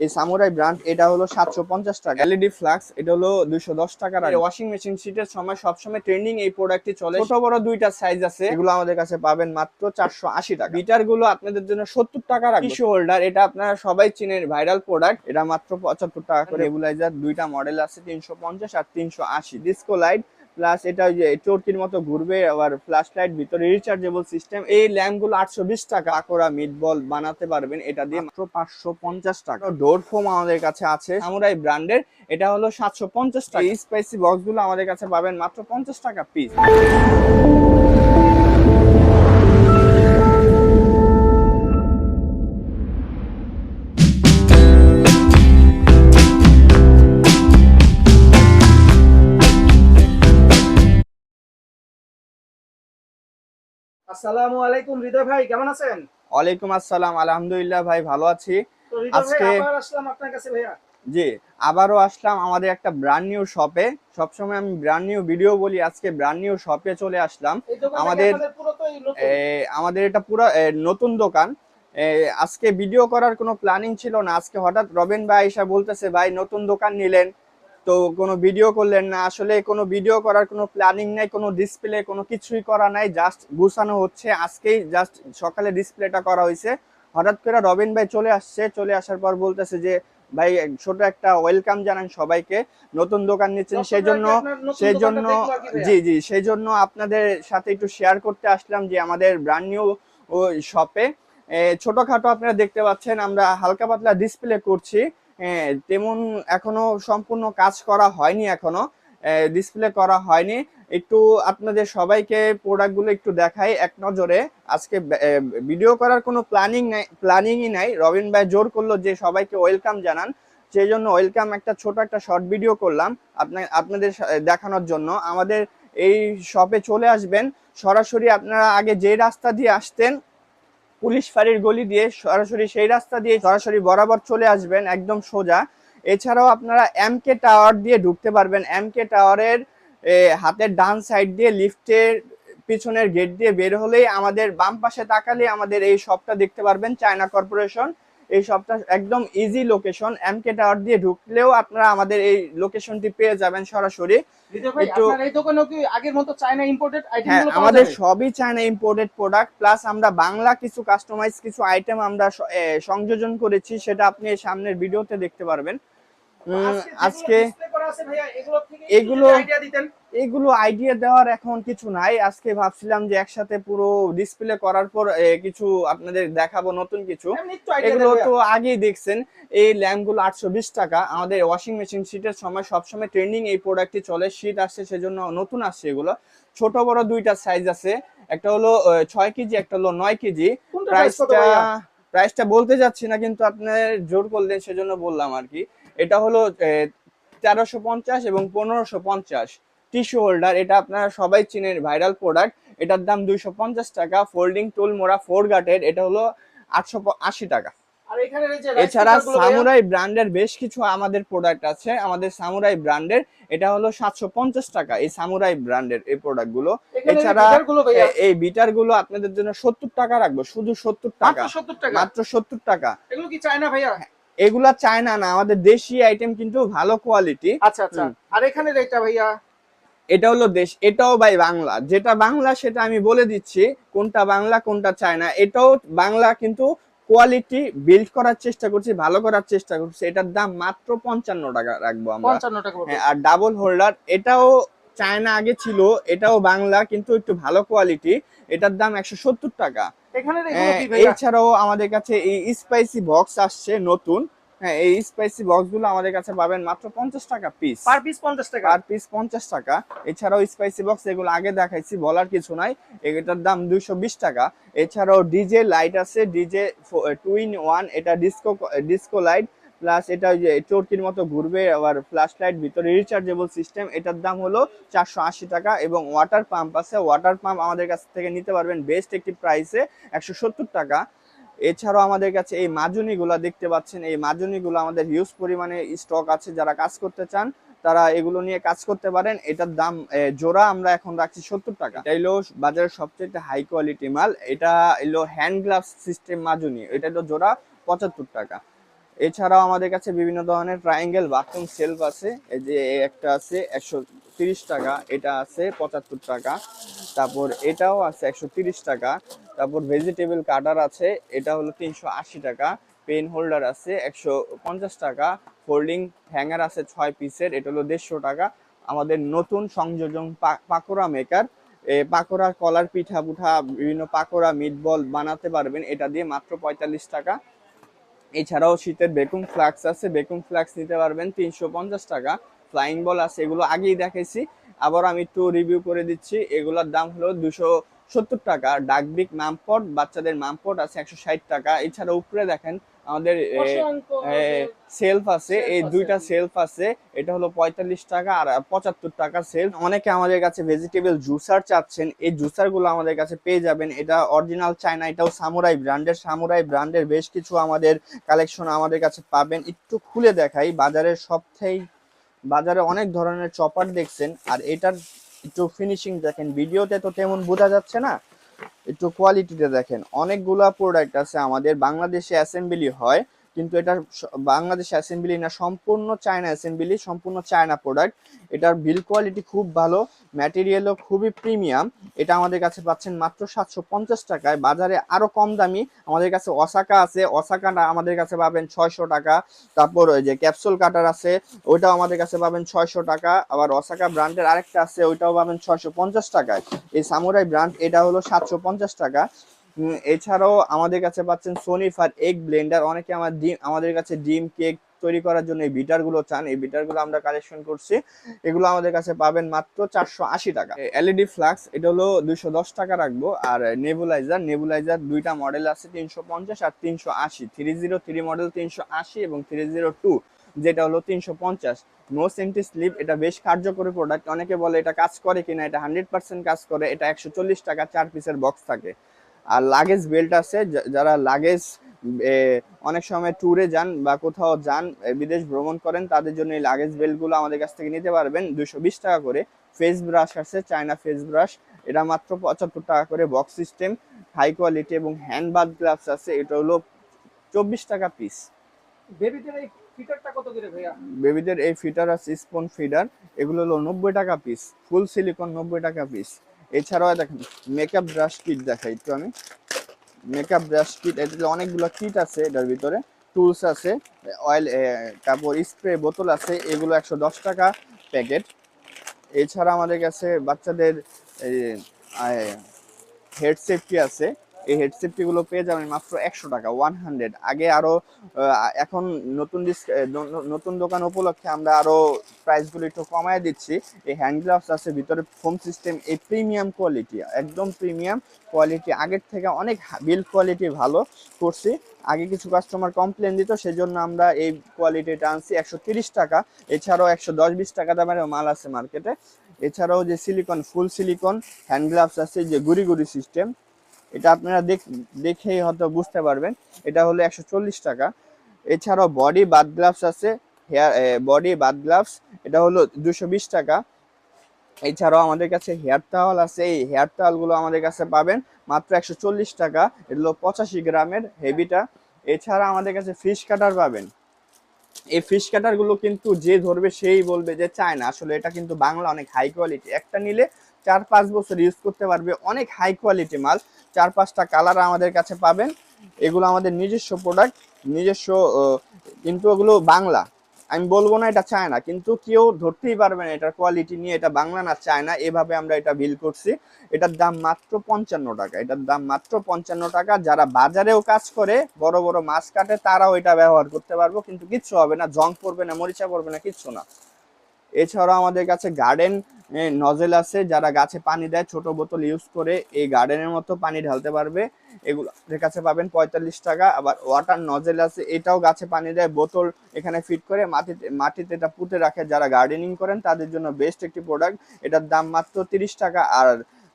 এই samurai brand এটা হলো সাতশো পঞ্চাশ টাকা। এলইডি ফ্লাক্স এটা হলো দুইশো দশ টাকার ওয়াশিং মেশিন সিটের সময় সবসময় ট্রেন্ডিং এই প্রোডাক্টটি চলে। ছোট বড় দুইটা সাইজ আছে। এগুলো আমাদের কাছে পাবেন মাত্র চারশো আশি টাকা। মিটারগুলো আপনাদের জন্য সত্তর টাকা রাখব। টিস্যু হোল্ডার এটা আপনারা সবাই চিনেন ভাইরাল প্রোডাক্ট এটা মাত্র পঁচাত্তর টাকা করে রেগুলাইজার দুইটা মডেল আছে তিনশো পঞ্চাশ আর তিনশো আশি। ডিসকো লাইট প্লাস এটা ওই যে চরকির মতো ঘুরবে আবার ফ্ল্যাশ লাইট ভিতরে রিচার্জেবল সিস্টেম এই ল্যাম্পগুলো আটশো বিশ টাকা। করা মিট বল বানাতে পারবেন এটা দিয়ে। মাত্র পাঁচশো পঞ্চাশ টাকা। ডোর ফোম আমাদের কাছে আছে। আমরা এই ব্র্যান্ডের এটা হলো সাতশো পঞ্চাশ টাকা। স্পাইসি বক্সগুলো আমাদের কাছে পাবেন মাত্র পঞ্চাশ টাকা পিস আসসালামু আলাইকুম হৃদয় ভাই কেমন আছেন? ওয়ালাইকুম আসসালাম আলহামদুলিল্লাহ ভাই ভালো আছি। আজকে- আবার আসলাম আপনার কাছে ভাইয়া। জি আবারও আসলাম আমাদের একটা ব্র্যান্ড নিউ শপে সবসময় আমি ব্র্যান্ড নিউ ভিডিও বলি আজকে ব্র্যান্ড নিউ শপে চলে আসলাম। আমাদের- আমাদের এটা পুরো নতুন দোকান। আজকে ভিডিও করার কোনো প্ল্যানিং ছিল না। আজকে হঠাৎ রবেন ভাই এসে বলতেছে ভাই নতুন দোকান নিলেন। তো কোনো ভিডিও করলেন না। আসলে কোনো ভিডিও করার কোনো প্ল্যানিং নাই কোনো ডিসপ্লে কোনো কিছুই করা নাই। জাস্ট গুছানো হচ্ছে। আজকেই জাস্ট সকালে ডিসপ্লেটা করা হয়েছে। হঠাৎ করে রবিন ভাই চলে আসছে। চলে আসার পর বলতেছে যে ভাই ছোট একটা ওয়েলকাম জানান সবাইকে। নতুন দোকান নিচ্ছেন। সেই জন্য সেই জন্য? জি জি সেই জন্য আপনাদের সাথে একটু শেয়ার করতে আসলাম যে আমাদের ব্র্যান্ড নিউ শপে ছোটখাটো আপনারা দেখতে পাচ্ছেন। আমরা হালকা পাতলা ডিসপ্লে করছি। তেমন এখনও সম্পূর্ণ কাজ করা হয়নি এখনও। ডিসপ্লে করা হয়নি। একটু আপনাদের সবাইকে প্রোডাক্টগুলো একটু দেখাই এক নজরে। আজকে ভিডিও করার কোনো প্ল্যানিং নাই প্ল্যানিংই নাই। রবিন ভাই জোর করল যে সবাইকে ওয়েলকাম জানান। সেই জন্য ওয়েলকাম একটা ছোট একটা শর্ট ভিডিও করলাম আপনার আপনাদের দেখানোর জন্য। আমাদের এই শপে চলে আসবেন। সরাসরি আপনারা আগে যে রাস্তা দিয়ে আসতেন পুলিশ ফাঁড়ির গলি দিয়ে সরাসরি সেই রাস্তা দিয়ে সরাসরি বরাবর চলে আসবেন, একদম সোজা। এছাড়াও আপনারা এম কে টাওয়ার দিয়ে ঢুকতে পারবেন। এম কে টাওয়ারের হাতের ডান সাইড দিয়ে লিফটের পিছনের গেট দিয়ে বের হলেই আমাদের বাম পাশে তাকালে আমাদের এই শপটা দেখতে পারবেন চায়না কর্পোরেশন এই সবটা একদম easy location M K tower দিয়ে ঢুকলেও আপনারা আমাদের এই লোকেশনটি পেয়ে যাবেন সরাসরি। একটু- আপনার এই দোকানে কি আগের মতো চায়না ইম্পোর্টেড হ্যাঁ আমাদের সবই চায়না ইম্পোর্টেড প্রোডাক্ট প্লাস আমরা বাংলা কিছু কাস্টমাইজ কিছু আইটেম আমরা সংযোজন করেছি সেটা আপনি সামনের ভিডিওতে দেখতে পারবেন। আজকে এগুলো এগুলো- আইডিয়া দেওয়ার এখন কিছু নাই। আজকে ভাবছিলাম যে একসাথে পুরো ডিসপ্লে করার পর কিছু আপনাদের দেখাবো নতুন কিছু। এগুলো তো আগেই দেখছেন এই ল্যাম্পগুলো আটশো বিশ টাকা। আমাদের ওয়াশিং মেশিন শীটের সময় সবসময় ট্রেন্ডিং এই প্রোডাক্টটি চলে শীত আসছে সেজন্য নতুন আসছে এগুলো। ছোট বড় দুইটা সাইজ আছে। একটা হলো ছয় কেজি একটা হলো নয় কেজি। প্রাইসটা প্রাইসটা বলতে যাচ্ছি না কিন্তু আপনার জোর করলেন সেজন্য বললাম আর কি। এটা হলো তেরোশো পঞ্চাশ এবং পনেরোশো পঞ্চাশ টিস্যু হোল্ডার এটা আপনারা সবাই চিনেন ভাইরাল প্রোডাক্ট এটার দাম দুইশো পঞ্চাশ টাকা। ফোল্ডিং টুল মোড়া ফোর গাটের এটা হলো আটশো আশি টাকা। এছাড়া সামুরাই ব্র্যান্ডের বেশ কিছু আমাদের প্রোডাক্ট আছে। আমাদের সামুরাই ব্র্যান্ডের। এটা হলো সাতশো পঞ্চাশ টাকা এই সামুরাই ব্র্যান্ডের এই প্রোডাক্টগুলো। এছাড়া এই বিটারগুলো আপনাদের জন্য সত্তর টাকা রাখব। শুধু সত্তর টাকা। মাত্র 70 টাকা? মাত্র সত্তর টাকা। এগুলো কি চায়না ভাইয়া? এগুলা চায়না না আমাদের দেশি আইটেম কিন্তু ভালো কোয়ালিটি আচ্ছা আচ্ছা। আর এখানে এটা ভাইয়া? এটা হলো দেশ এটাও ভাই বাংলা। যেটা বাংলা সেটা আমি বলে দিচ্ছি কোনটা বাংলা কোনটা চায়না এটাও বাংলা কিন্তু কোয়ালিটি বিল্ড করার চেষ্টা করছি ভালো করার চেষ্টা করছি। এটার দাম মাত্র পঞ্চান্ন টাকা রাখব আমরা। হ্যাঁ, আর ডাবল হোল্ডার এটাও চায়না আগে ছিল এটাও বাংলা কিন্তু একটু ভালো কোয়ালিটি এটার দাম একশো সত্তর টাকা। এখানে হ্যাঁ, এছাড়াও আমাদের কাছে এই স্পাইসি বক্স আসছে নতুন। হ্যাঁ এই স্পাইসি আমাদের কাছে পাবেন মাত্র পঞ্চাশ টাকা পিস পার পিস 50 টাকা। পার পিস পঞ্চাশ টাকা। এছাড়াও স্পাইসি বক্স এগুলো আগে দেখাইছি বলার কিছু নাই। এটার দাম দুইশো বিশ টাকা। এছাড়াও ডিজে লাইট আছে ডিজে টু ইন ওয়ান এটা ডিসকো ডিসকো লাইট প্লাস এটা ওই যে চরকির মতো ঘুরবে, আবার ফ্ল্যাশ লাইট ভিতরে রিচার্জেবল সিস্টেম এটার দাম হলো চারশো আশি টাকা এবং ওয়াটার পাম্প আছে। ওয়াটার পাম্প আমাদের কাছ থেকে নিতে পারবেন বেস্ট একটি প্রাইসে একশো সত্তর টাকা। এছাড়াও আমাদের কাছে এই মাজুনিগুলো দেখতে পাচ্ছেন। এই মাজুনিগুলো আমাদের হিউজ পরিমাণে স্টক আছে। যারা কাজ করতে চান, তারা এগুলো নিয়ে কাজ করতে পারেন। এটার দাম জোড়া আমরা এখন রাখছি সত্তর টাকা। এটা হলো বাজারের সবচেয়ে হাই কোয়ালিটি মাল। এটা হলো হ্যান্ড গ্লাভস সিস্টেম মাজুনি। এটা হলো জোড়া পঁচাত্তর টাকা। এছাড়াও আমাদের কাছে বিভিন্ন ধরনের ট্রায়াঙ্গেল বাথরুম সেলফ আছে, এই যে একটা আছে একশো তিরিশ টাকা, এটা আছে পঁচাত্তর টাকা, তারপর এটাও আছে একশো তিরিশ টাকা, তারপর ভেজিটেবল কাটার আছে, এটা হলো তিনশো আশি টাকা পেন হোল্ডার আছে একশো পঞ্চাশ টাকা ফোল্ডিং হ্যাঙ্গার আছে ছয় পিসের এটা হলো দেড়শো টাকা, আমাদের নতুন সংযোজন পাকোড়া মেকার পাকোড়া কলার পিঠা পুঠা, বিভিন্ন পাকোড়া মিটবল বানাতে পারবেন, এটা দিয়ে মাত্র পঁয়তাল্লিশ টাকা এছাড়াও শীতের বেকুম ফ্লাক্স আছে বেকুম ফ্লাক্স নিতে পারবেন তিনশো পঞ্চাশ টাকা। ফ্লাইং বল আছে, এগুলো আগেই দেখেছি আবার আমি একটু রিভিউ করে দিচ্ছি, এগুলোর দাম হলো দুশো সত্তর টাকা। ডাকবিক মামপট, বাচ্চাদের মামপট আছে একশো ষাট টাকা। এছাড়া উপরে দেখেন আমাদের সেলফ আছে এই দুইটা সেলফ আছে এটা হলো পঁয়তাল্লিশ টাকা আর পঁচাত্তর টাকা সেলফ অনেকে আমাদের কাছে ভেজিটেবল জুসার চাচ্ছেন এই জুসারগুলো আমাদের কাছে পেয়ে যাবেন। এটা অরিজিনাল চায়না এটাও সামুরাই ব্র্যান্ডের সামুরাই ব্র্যান্ডের বেশ কিছু আমাদের কালেকশন আমাদের কাছে পাবেন। একটু খুলে দেখাই বাজারের সবথেকে বাজারে অনেক ধরনের চপার দেখছেন আর এটার একটু ফিনিশিং দেখেন। ভিডিওতে তো তেমন বোঝা যাচ্ছে না একটু কোয়ালিটিটা দেখেন। অনেকগুলা প্রোডাক্ট আছে আমাদের বাংলাদেশে অ্যাসেম্বলি হয়। কিন্তু এটা বাংলাদেশে অ্যাসেম্বলি না, সম্পূর্ণ চায়না অ্যাসেম্বলি সম্পূর্ণ চায়না প্রোডাক্ট এটার বিল কোয়ালিটি খুব ভালো ম্যাটেরিয়ালও খুবই প্রিমিয়াম এটা আমাদের কাছে পাচ্ছেন মাত্র সাতশো পঞ্চাশ টাকায়। বাজারে আরও কম দামি। আমাদের কাছে অসাকা আছে। অসাকাটা আমাদের কাছে পাবেন ছয়শো টাকা। তারপর ওই যে ক্যাপসুল কাটার আছে, ওইটাও আমাদের কাছে পাবেন ছয়শো টাকা। আবার অসাকা ব্র্যান্ডের আরেকটা আছে, ওইটাও পাবেন ছয়শো পঞ্চাশ টাকায়। এই সামুরাই ব্র্যান্ড এটা হলো সাতশো পঞ্চাশ টাকা। এছাড়াও আমাদের কাছে পাচ্ছেন সোনি ফার এগ ব্লেন্ডার অনেকে আমার ডিম, আমাদের কাছে ডিম কেক তৈরি করার জন্য এই বিটারগুলো চান। এই বিটারগুলো আমরা কালেকশন করছি। এগুলো আমাদের কাছে পাবেন মাত্র চারশো আশি টাকা। এলইডি ফ্লাক্স এটা হলো দুইশো দশ টাকা রাখব। আর নেবুলাইজার নেবুলাইজার দুইটা মডেল আছে, তিনশো পঞ্চাশ আর তিনশো আশি। থ্রি জিরো থ্রি মডেল তিনশো আশি এবং থ্রি জিরো টু যেটা হলো তিনশো পঞ্চাশ। নো সেন্টি স্লিপ এটা বেশ কার্যকরী প্রোডাক্ট অনেকে বলে এটা কাজ করে কিনা, এটা হান্ড্রেড পার্সেন্ট কাজ করে, এটা একশো চল্লিশ টাকা, চার পিসের বক্স থাকে। আর লাগেজ বেল্ট আছে যারা লাগেজ অনেক সময় ট্যুরে যান বা কোথাও যান বিদেশ ভ্রমণ করেন তাদের জন্য এই লাগেজ বেল্টগুলো আমাদের কাছ থেকে নিতে পারবেন। দুশো বিশ টাকা করে। ফেস ব্রাশ আছে চায়না ফেস ব্রাশ এটা মাত্র পঁচাত্তর টাকা করে বক্স সিস্টেম হাই কোয়ালিটি এবং হ্যান্ড বাদ গ্লাভস আছে। এটা হলো চব্বিশ টাকা পিস বেবিদের এই ফিটারটা কত করে ভাইয়া? বেবিদের এই ফিটার আছে স্পন ফিডার। এগুলো হলো নব্বই টাকা পিস ফুল সিলিকন নব্বই টাকা পিস এছাড়াও দেখেন মেকআপ ব্রাশ কিট দেখাই একটু আমি। মেকআপ ব্রাশ কিট এটাতে অনেকগুলো কিট আছে এটার ভিতরে। টুলস আছে অয়েল তারপর স্প্রে বোতল আছে, এগুলো একশো দশ টাকা প্যাকেট এছাড়া আমাদের কাছে বাচ্চাদের হেড সেফটি আছে। এই হেড সেফটি গুলো পেয়ে যাবেন মাত্র একশো টাকা ওয়ান হান্ড্রেড আগে আরও এখন নতুন নতুন দোকান উপলক্ষে আমরা আরও প্রাইসগুলো একটু কমায় দিচ্ছি। এই হ্যান্ড গ্লাভস আছে, ভিতরে ফোম সিস্টেম এই প্রিমিয়াম কোয়ালিটি একদম প্রিমিয়াম কোয়ালিটি আগের থেকে অনেক বিল কোয়ালিটি ভালো করছি। আগে কিছু কাস্টমার কমপ্লেন দিত, সেজন্য আমরা এই কোয়ালিটিটা আনছি একশো টাকা। এছাড়াও একশো দশ বিশ টাকা দামের মাল আছে মার্কেটে এছাড়াও যে silicone full silicone hand gloves আছে, যে গুড়ি গুড়ি সিস্টেম এটা আপনারা দেখ, দেখেই হয়তো বুঝতে পারবেন। এটা হলো একশো চল্লিশ টাকা। এছাড়াও বডি বাদ গ্লাভস আছে হেয়ার বডি বাদ গ্লাভস এটা হলো দুশো টাকা। এছাড়াও আমাদের কাছে হেয়ার টাওয়াল আছে, এই হেয়ার টাওয়ালগুলো আমাদের কাছে পাবেন মাত্র একশো চল্লিশ টাকা। এগুলো পঁচাশি গ্রামের হেভিটা এছাড়া আমাদের কাছে ফিশ কাটার পাবেন। এই ফিশ কাটারগুলো কিন্তু যে ধরবে সেই বলবে যে চায় না আসলে এটা কিন্তু বাংলা অনেক হাই কোয়ালিটি একটা নিলে চার পাঁচ বছর ইউজ করতে পারবে। অনেক হাই কোয়ালিটি মাল। চার পাঁচটা কালার আমাদের কাছে পাবেন। এগুলো আমাদের নিজস্ব প্রোডাক্ট নিজস্ব কিন্তু ওগুলো বাংলা। আমি বলব না এটা চায় না কিন্তু কেউ ধরতেই পারবে না এটার কোয়ালিটি নিয়ে, এটা বাংলা না চায় না এভাবে আমরা এটা বিল করছি। এটার দাম মাত্র পঞ্চান্ন টাকা, এটার দাম মাত্র পঞ্চান্ন টাকা। যারা বাজারেও কাজ করে, বড় বড় মাছ কাটে, তারাও এটা ব্যবহার করতে পারব, কিন্তু কিচ্ছু হবে না, জং পড়বে না, মরিচা পড়বে না, কিচ্ছু না। এছাড়াও আমাদের কাছে গার্ডেন নজেল আছে, যারা গাছে পানি দেয়, ছোট বোতল ইউজ করে এই গার্ডেনের মতো পানি ঢালতে পারবে। এগুলো আমাদের কাছে পাবেন পঁয়তাল্লিশ টাকা, আবার ওয়াটার নজেল আছে, এটাও গাছে পানি দেয়, বোতল এখানে ফিট করে মাটিতে মাটিতে এটা পুঁতে রাখে, যারা গার্ডেনিং করেন, তাদের জন্য বেস্ট একটি প্রোডাক্ট এটার দাম মাত্র তিরিশ টাকা, আর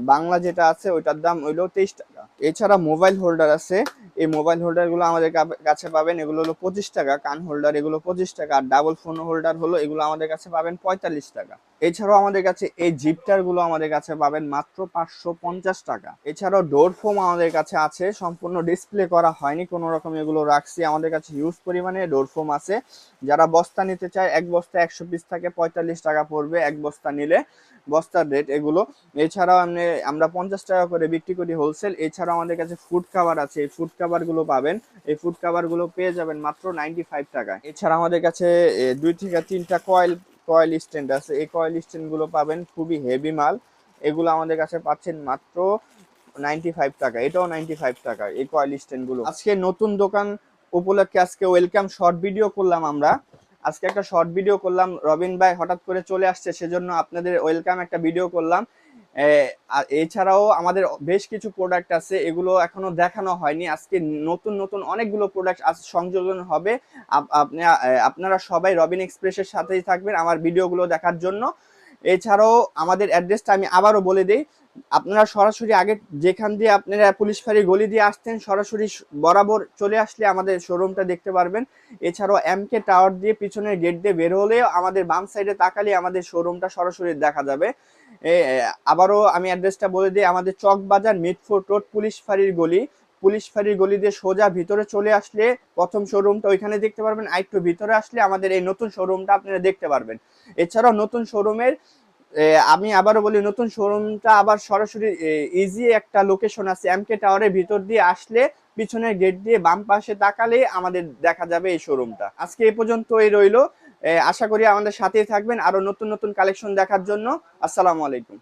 বাংলা যেটা আছে, ওইটার দাম হইল তেইশ টাকা। এছাড়া মোবাইল হোল্ডার আছে। এই মোবাইল হোল্ডারগুলো আমাদের কাছে পাবেন, এগুলো হলো পঁচিশ টাকা। কান হোল্ডার এগুলো পঁচিশ টাকা। আর ডাবল ফোন হোল্ডার হলো, এগুলো আমাদের কাছে পাবেন পঁয়তাল্লিশ টাকা। এছাড়াও আমাদের কাছে এই জিপটারগুলো আমাদের কাছে পাবেন মাত্র পাঁচশো পঞ্চাশ টাকা। এছাড়াও ডোর ফোম আমাদের কাছে আছে, সম্পূর্ণ ডিসপ্লে করা হয়নি, কোনো রকম এগুলো রাখছি। আমাদের কাছে হিউজ পরিমাণে ডোর ফোম আছে। যারা বস্তা নিতে চায়, এক বস্তা একশো পিস থাকে পঁয়তাল্লিশ টাকা পড়বে এক বস্তা নিলে, বস্তার রেট এগুলো। এছাড়াও আমরা আমরা পঞ্চাশ টাকা করে বিক্রি করি হোলসেল এছাড়াও আমাদের কাছে ফুড কাভার আছে। এই ফুড কাভারগুলো পাবেন। এই ফুড কাভারগুলো পেয়ে যাবেন মাত্র নাইনটি ফাইভ টাকায়। এছাড়া আমাদের কাছে দুই থেকে তিনটা কয়েল কয়েল স্ট্যান্ড আছে। এই কয়েল স্ট্যান্ডগুলো পাবেন খুবই হেভি মাল। এগুলো আমাদের কাছে পাচ্ছেন মাত্র নাইনটি ফাইভ টাকা। এটাও নাইনটি ফাইভ টাকা, এই কয়েল স্ট্যান্ডগুলো আজকে নতুন দোকান উপলক্ষে আজকে ওয়েলকাম শর্ট ভিডিও করলাম আমরা। আজকে একটা শর্ট ভিডিও করলাম। রবিন ভাই হঠাৎ করে চলে আসছে, সেজন্য আপনাদের ওয়েলকাম একটা ভিডিও করলাম। এছাড়াও আমাদের বেশ কিছু প্রোডাক্ট আছে, এগুলো এখনও দেখানো হয়নি। আজকে নতুন নতুন অনেকগুলো প্রোডাক্ট আজ সংযোজন হবে। আপ- আপনা- আপনারা সবাই রবিন এক্সপ্রেসের সাথেই থাকবেন আমার ভিডিওগুলো দেখার জন্য। এছাড়াও আমাদের অ্যাড্রেসটা আমি আবারও বলে দিই। আপনারা সরাসরি আগে যেখান দিয়ে আপনারা পুলিশ ফাঁড়ি গলি দিয়ে আসতেন সরাসরি বরাবর চলে আসলে আমাদের শোরুমটা দেখতে পারবেন। এছাড়াও এমকে টাওয়ার দিয়ে পিছনের গেট দিয়ে বের হলেও আমাদের বাম সাইডে তাকালে আমাদের শোরুমটা সরাসরি দেখা যাবে। আবারও আমি অ্যাড্রেসটা বলে দিই, আমাদের চক বাজার মিটফোর্ট রোড পুলিশ ফাঁড়ির গলি। পুলিশ ফাঁড়ির গলি দিয়ে সোজা ভিতরে চলে আসলে প্রথম শোরুমটা ওইখানে দেখতে পারবেন। আর একটু ভিতরে আসলে আমাদের এই নতুন শোরুমটা আপনারা দেখতে পারবেন। এছাড়াও নতুন শোরুমের আমি আবারও বলি, নতুন শোরুমটা আবার সরাসরি ইজি একটা লোকেশন আছে এম এমকে টাওয়ারের ভিতর দিয়ে আসলে পিছনের গেট দিয়ে বাম পাশে তাকালে আমাদের দেখা যাবে এই শোরুমটা। আজকে এ পর্যন্তই রইল। আশা করি আমাদের সাথেই থাকবেন। আরও নতুন নতুন কালেকশন দেখার জন্য। আসসালামু আলাইকুম।